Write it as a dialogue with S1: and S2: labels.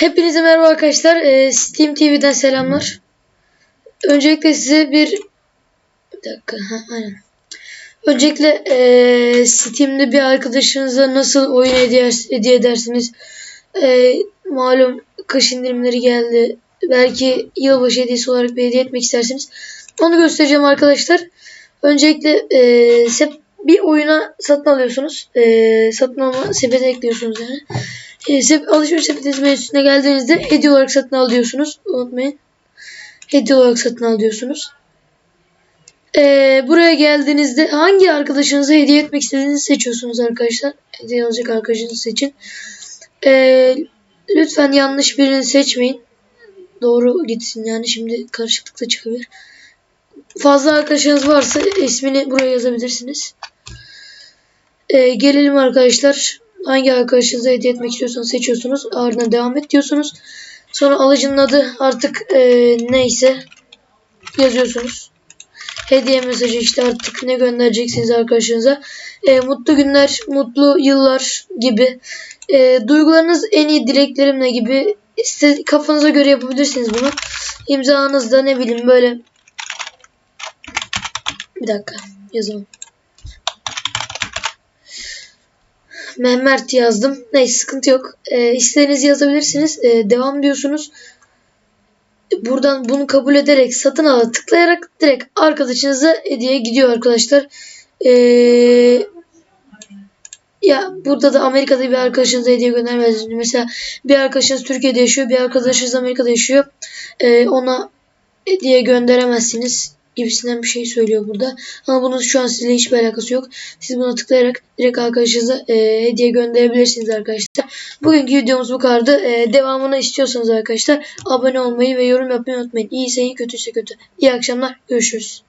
S1: Hepinize merhaba arkadaşlar. Ee, Steam TV'den selamlar. Öncelikle size bir... Bir dakika. Ha, aynen. Öncelikle ee, Steam'de bir arkadaşınıza nasıl oyun hediye, edersiniz? Ee, malum kış indirimleri geldi. Belki yılbaşı hediyesi olarak bir hediye etmek isterseniz. Onu göstereceğim arkadaşlar. Öncelikle sep- bir oyuna satın alıyorsunuz. Ee, satın alma sepetine ekliyorsunuz yani. Sep- alışveriş sepetiniz menüsüne geldiğinizde hediye olarak satın al diyorsunuz. Unutmayın. Hediye olarak satın al diyorsunuz. E, buraya geldiğinizde hangi arkadaşınıza hediye etmek istediğinizi seçiyorsunuz arkadaşlar. Hediye alacak arkadaşınızı seçin. E, lütfen yanlış birini seçmeyin. Doğru gitsin yani şimdi karışıklık da çıkabilir. Fazla arkadaşınız varsa ismini buraya yazabilirsiniz. E, gelelim arkadaşlar. Hangi arkadaşınıza hediye etmek istiyorsanız seçiyorsunuz. Ardından devam et diyorsunuz. Sonra alıcının adı artık e, neyse yazıyorsunuz. Hediye mesajı işte artık ne göndereceksiniz arkadaşınıza. E, mutlu günler, mutlu yıllar gibi. E, duygularınız en iyi dileklerimle gibi size kafanıza göre yapabilirsiniz bunu. İmzanız da ne bileyim böyle bir dakika yazalım. Mehmet yazdım. Neyse sıkıntı yok. E, istediğinizi yazabilirsiniz. E, devam diyorsunuz. Buradan bunu kabul ederek satın ala tıklayarak direkt arkadaşınıza hediye gidiyor arkadaşlar. E, ya burada da Amerika'da bir arkadaşınıza hediye göndermez. Mesela bir arkadaşınız Türkiye'de yaşıyor, bir arkadaşınız Amerika'da yaşıyor. E, ona hediye gönderemezsiniz gibisinden bir şey söylüyor burada. Ama bunun şu an sizinle hiçbir alakası yok. Siz buna tıklayarak direkt arkadaşınıza e, hediye gönderebilirsiniz arkadaşlar. Bugünkü videomuz bu kadardı. E, devamını istiyorsanız arkadaşlar abone olmayı ve yorum yapmayı unutmayın. İyiyse iyi kötüyse kötü. İyi akşamlar. Görüşürüz.